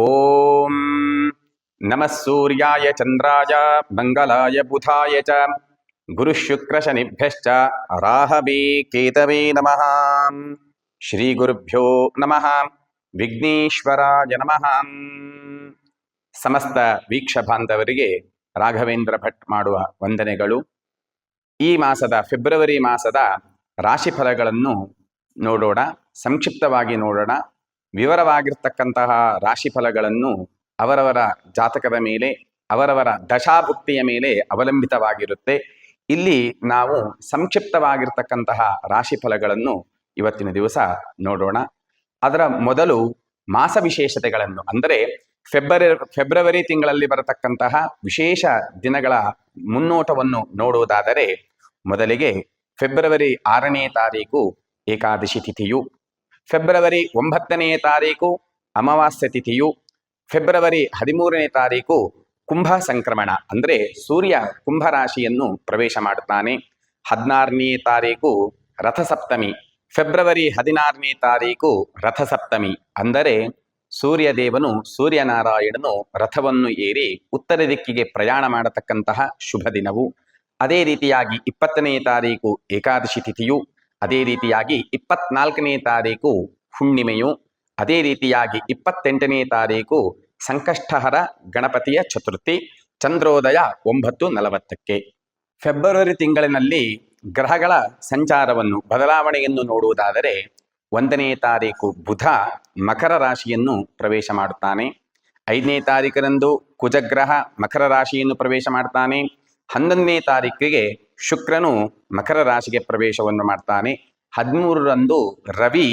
ಓಂ ನಮಃ ಸೂರ್ಯಾಯ ಚಂದ್ರಾಯ ಮಂಗಲಾಯ ಬುಧಾಯ ಚ ಗುರುಶುಕ್ರಶನಿಭ್ಯಶ್ಚ ರಾಹವೇ ಕೇತವೇ ನಮಃ ಶ್ರೀ ಗುರುಭ್ಯೋ ನಮಃ ವಿಘ್ನೇಶ್ವರಾಯ ನಮಃ ಸಮಸ್ತ ವೀಕ್ಷ ಬಾಂಧವರಿಗೆ ರಾಘವೇಂದ್ರ ಭಟ್ ಮಾಡುವ ವಂದನೆಗಳು. ಈ ಮಾಸದ ಫೆಬ್ರವರಿ ಮಾಸದ ರಾಶಿಫಲಗಳನ್ನು ನೋಡೋಣ, ಸಂಕ್ಷಿಪ್ತವಾಗಿ ನೋಡೋಣ. ವಿವರವಾಗಿರ್ತಕ್ಕಂತಹ ರಾಶಿಫಲಗಳನ್ನು ಅವರವರ ಜಾತಕದ ಮೇಲೆ, ಅವರವರ ದಶಾಭುಕ್ತಿಯ ಮೇಲೆ ಅವಲಂಬಿತವಾಗಿರುತ್ತೆ. ಇಲ್ಲಿ ನಾವು ಸಂಕ್ಷಿಪ್ತವಾಗಿರ್ತಕ್ಕಂತಹ ರಾಶಿಫಲಗಳನ್ನು ಇವತ್ತಿನ ದಿವಸ ನೋಡೋಣ. ಅದರ ಮೊದಲು ಮಾಸ ವಿಶೇಷತೆಗಳನ್ನು, ಅಂದರೆ ಫೆಬ್ರವರಿ ಫೆಬ್ರವರಿ ತಿಂಗಳಲ್ಲಿ ಬರತಕ್ಕಂತಹ ವಿಶೇಷ ದಿನಗಳ ಮುನ್ನೋಟವನ್ನು ನೋಡುವುದಾದರೆ, ಮೊದಲಿಗೆ ಫೆಬ್ರವರಿ ಆರನೇ ತಾರೀಕು ಏಕಾದಶಿ ತಿಥಿಯು. ಫೆಬ್ರವರಿ ಒಂಬತ್ತನೆಯ ತಾರೀಕು ಅಮಾವಾಸ್ಯ ತಿಥಿಯು, ಫೆಬ್ರವರಿ ಹದಿಮೂರನೇ ತಾರೀಕು ಕುಂಭ ಸಂಕ್ರಮಣ, ಅಂದರೆ ಸೂರ್ಯ ಕುಂಭ ರಾಶಿಯನ್ನು ಪ್ರವೇಶ ಮಾಡುತ್ತಾನೆ. ಹದಿನಾರನೇ ತಾರೀಕು ರಥಸಪ್ತಮಿ, ಫೆಬ್ರವರಿ ಹದಿನಾರನೇ ತಾರೀಕು ರಥಸಪ್ತಮಿ, ಅಂದರೆ ಸೂರ್ಯದೇವನು ಸೂರ್ಯನಾರಾಯಣನು ರಥವನ್ನು ಏರಿ ಉತ್ತರ ದಿಕ್ಕಿಗೆ ಪ್ರಯಾಣ ಮಾಡತಕ್ಕಂತಹ ಶುಭ ದಿನವು. ಅದೇ ರೀತಿಯಾಗಿ ಇಪ್ಪತ್ತನೇ ತಾರೀಕು ಏಕಾದಶಿ ತಿಥಿಯು ಅದೇ ರೀತಿಯಾಗಿ ಇಪ್ಪತ್ನಾಲ್ಕನೇ ತಾರೀಕು ಹುಣ್ಣಿಮೆಯು, ಅದೇ ರೀತಿಯಾಗಿ ಇಪ್ಪತ್ತೆಂಟನೇ ತಾರೀಕು ಸಂಕಷ್ಟಹರ ಗಣಪತಿಯ ಚತುರ್ಥಿ, ಚಂದ್ರೋದಯ ಒಂಬತ್ತು ನಲವತ್ತಕ್ಕೆ. ಫೆಬ್ರವರಿ ತಿಂಗಳಿನಲ್ಲಿ ಗ್ರಹಗಳ ಸಂಚಾರವನ್ನು ಬದಲಾವಣೆಯನ್ನು ನೋಡುವುದಾದರೆ, ಒಂದನೇ ತಾರೀಕು ಬುಧ ಮಕರ ರಾಶಿಯನ್ನು ಪ್ರವೇಶ ಮಾಡುತ್ತಾನೆ. ಐದನೇ ತಾರೀಕರಂದು ಕುಜಗ್ರಹ ಮಕರ ರಾಶಿಯನ್ನು ಪ್ರವೇಶ ಮಾಡ್ತಾನೆ. ಹನ್ನೊಂದನೇ ತಾರೀಕಿಗೆ ಶುಕ್ರನು ಮಕರ ರಾಶಿಗೆ ಪ್ರವೇಶವನ್ನು ಮಾಡ್ತಾನೆ. ಹದಿಮೂರರಂದು ರವಿ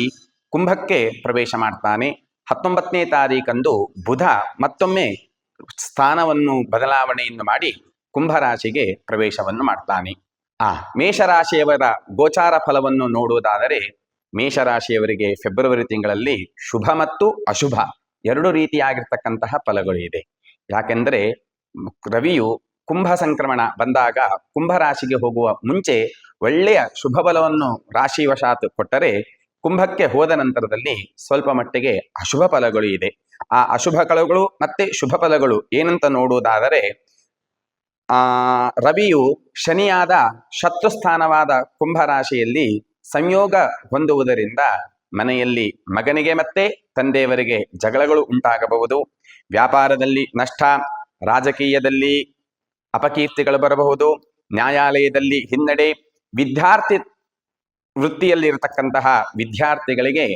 ಕುಂಭಕ್ಕೆ ಪ್ರವೇಶ ಮಾಡ್ತಾನೆ. ಹತ್ತೊಂಬತ್ತನೇ ತಾರೀಕಂದು ಬುಧ ಮತ್ತೊಮ್ಮೆ ಸ್ಥಾನವನ್ನು ಬದಲಾವಣೆಯನ್ನು ಮಾಡಿ ಕುಂಭರಾಶಿಗೆ ಪ್ರವೇಶವನ್ನು ಮಾಡ್ತಾನೆ. ಆ ಮೇಷರಾಶಿಯವರ ಗೋಚಾರ ಫಲವನ್ನು ನೋಡುವುದಾದರೆ ಮೇಷರಾಶಿಯವರಿಗೆ ಫೆಬ್ರವರಿ ತಿಂಗಳಲ್ಲಿ ಶುಭ ಮತ್ತು ಅಶುಭ ಎರಡು ರೀತಿಯಾಗಿರ್ತಕ್ಕಂತಹ ಫಲಗಳು ಇದೆ. ಯಾಕೆಂದರೆ ರವಿಯು ಕುಂಭ ಸಂಕ್ರಮಣ ಬಂದಾಗ ಕುಂಭರಾಶಿಗೆ ಹೋಗುವ ಮುಂಚೆ ಒಳ್ಳೆಯ ಶುಭ ಫಲವನ್ನು ರಾಶಿವಶಾತ್ ಕೊಟ್ಟರೆ ಕುಂಭಕ್ಕೆ ಹೋದ ನಂತರದಲ್ಲಿ ಸ್ವಲ್ಪ ಮಟ್ಟಿಗೆ ಅಶುಭ ಫಲಗಳು ಇದೆ. ಆ ಅಶುಭ ಫಲಗಳು ಮತ್ತೆ ಶುಭ ಫಲಗಳು ಏನಂತ ನೋಡುವುದಾದರೆ, ಆ, ರವಿಯು ಶನಿಯಾದ ಶತ್ರುಸ್ಥಾನವಾದ ಕುಂಭರಾಶಿಯಲ್ಲಿ ಸಂಯೋಗ ಹೊಂದುವುದರಿಂದ ಮನೆಯಲ್ಲಿ ಮಗನಿಗೆ ಮತ್ತೆ ತಂದೆಯವರಿಗೆ ಜಗಳಗಳು ಉಂಟಾಗಬಹುದು. ವ್ಯಾಪಾರದಲ್ಲಿ ನಷ್ಟ, ರಾಜಕೀಯದಲ್ಲಿ ಅಪಕೀರ್ತಿಗಳು ಬರಬಹುದು. ನ್ಯಾಯಾಲಯದಲ್ಲಿ ಹಿನ್ನಡೆ ವಿದ್ಯಾರ್ಥಿ ವೃತ್ತಿಯಲ್ಲಿರತಕ್ಕಂತಹ ವಿದ್ಯಾರ್ಥಿಗಳಿಗೆ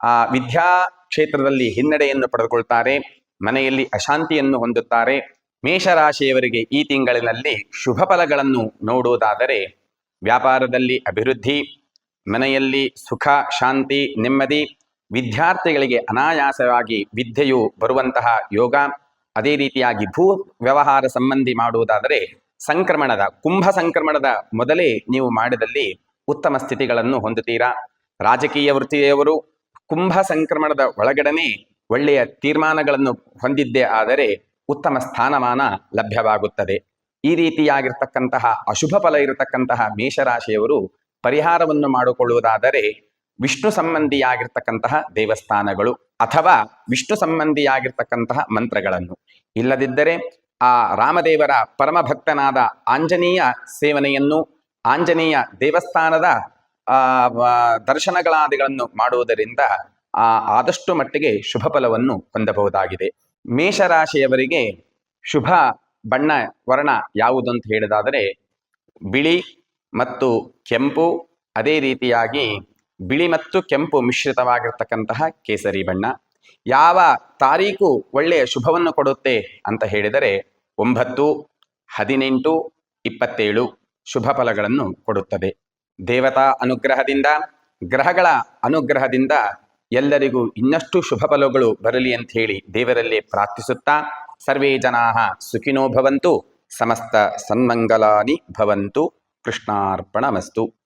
ಆ ವಿದ್ಯಾ ಕ್ಷೇತ್ರದಲ್ಲಿ ಹಿನ್ನಡೆಯನ್ನು ಪಡೆದುಕೊಳ್ತಾರೆ, ಮನೆಯಲ್ಲಿ ಅಶಾಂತಿಯನ್ನು ಹೊಂದುತ್ತಾರೆ. ಮೇಷರಾಶಿಯವರಿಗೆ ಈ ತಿಂಗಳಿನಲ್ಲಿ ಶುಭ ಫಲಗಳನ್ನು ನೋಡುವುದಾದರೆ, ವ್ಯಾಪಾರದಲ್ಲಿ ಅಭಿವೃದ್ಧಿ, ಮನೆಯಲ್ಲಿ ಸುಖ, ಶಾಂತಿ, ನೆಮ್ಮದಿ, ವಿದ್ಯಾರ್ಥಿಗಳಿಗೆ ಅನಾಯಾಸವಾಗಿ ವಿದ್ಯೆಯು ಬರುವಂತಹ ಯೋಗ ಅದೇ ರೀತಿಯಾಗಿ ಭೂ ವ್ಯವಹಾರ ಸಂಬಂಧಿ ಮಾಡುವುದಾದರೆ ಸಂಕ್ರಮಣದ, ಕುಂಭ ಸಂಕ್ರಮಣದ ಮೊದಲೇ ನೀವು ಮಾಡಿದಲ್ಲಿ ಉತ್ತಮ ಸ್ಥಿತಿಗಳನ್ನು ಹೊಂದುತ್ತೀರಾ? ರಾಜಕೀಯ ವೃತ್ತಿಯವರು ಕುಂಭ ಸಂಕ್ರಮಣದ ಒಳಗಡನೆ ಒಳ್ಳೆಯ ತೀರ್ಮಾನಗಳನ್ನು ಹೊಂದಿದ್ದೇ ಆದರೆ ಉತ್ತಮ ಸ್ಥಾನಮಾನ ಲಭ್ಯವಾಗುತ್ತದೆ. ಈ ರೀತಿಯಾಗಿರ್ತಕ್ಕಂತಹ ಅಶುಭ ಫಲ ಇರತಕ್ಕಂತಹ ಮೇಷರಾಶಿಯವರು ಪರಿಹಾರವನ್ನು ಮಾಡಿಕೊಳ್ಳುವುದಾದರೆ ವಿಷ್ಣು ಸಂಬಂಧಿಯಾಗಿರ್ತಕ್ಕಂತಹ ದೇವಸ್ಥಾನಗಳು ಅಥವಾ ವಿಷ್ಣು ಸಂಬಂಧಿಯಾಗಿರ್ತಕ್ಕಂತಹ ಮಂತ್ರಗಳನ್ನು. ಇಲ್ಲದಿದ್ದರೆ ಆ ರಾಮದೇವರ ಪರಮ ಭಕ್ತನಾದ ಆಂಜನೇಯ ಸೇವನೆಯನ್ನು ಆಂಜನೇಯ ದೇವಸ್ಥಾನದ ದರ್ಶನಗಳಾದಿಗಳನ್ನು ಮಾಡುವುದರಿಂದ ಆ, ಆದಷ್ಟು ಮಟ್ಟಿಗೆ ಶುಭ ಫಲವನ್ನು ಹೊಂದಬಹುದಾಗಿದೆ. ಮೇಷರಾಶಿಯವರಿಗೆ ಶುಭ ಬಣ್ಣ ವರ್ಣ ಯಾವುದು ಅಂತ ಹೇಳಿದಾದರೆ ಬಿಳಿ ಮತ್ತು ಕೆಂಪು ಅದೇ ರೀತಿಯಾಗಿ ಬಿಳಿ ಮತ್ತು ಕೆಂಪು ಮಿಶ್ರಿತವಾಗಿರ್ತಕ್ಕಂತಹ ಕೇಸರಿ ಬಣ್ಣ. ಯಾವ ತಾರೀಕು ಒಳ್ಳೆಯ ಶುಭವನ್ನು ಕೊಡುತ್ತೆ ಅಂತ ಹೇಳಿದರೆ ಒಂಬತ್ತು, ಹದಿನೆಂಟು, ಇಪ್ಪತ್ತೇಳು ಶುಭ ಫಲಗಳನ್ನು ಕೊಡುತ್ತದೆ. ದೇವತಾ ಅನುಗ್ರಹದಿಂದ, ಗ್ರಹಗಳ ಅನುಗ್ರಹದಿಂದ ಎಲ್ಲರಿಗೂ ಇನ್ನಷ್ಟು ಶುಭ ಫಲಗಳು ಬರಲಿ ಅಂತ ಹೇಳಿ ದೇವರಲ್ಲಿ ಪ್ರಾರ್ಥಿಸುತ್ತಾ, ಸರ್ವೇ ಜನಾ ಸುಖಿನೋ ಭವಂತು, ಸಮಸ್ತ ಸನ್ಮಂಗಲಾನಿ ಭವಂತು, ಕೃಷ್ಣಾರ್ಪಣಮಸ್ತು.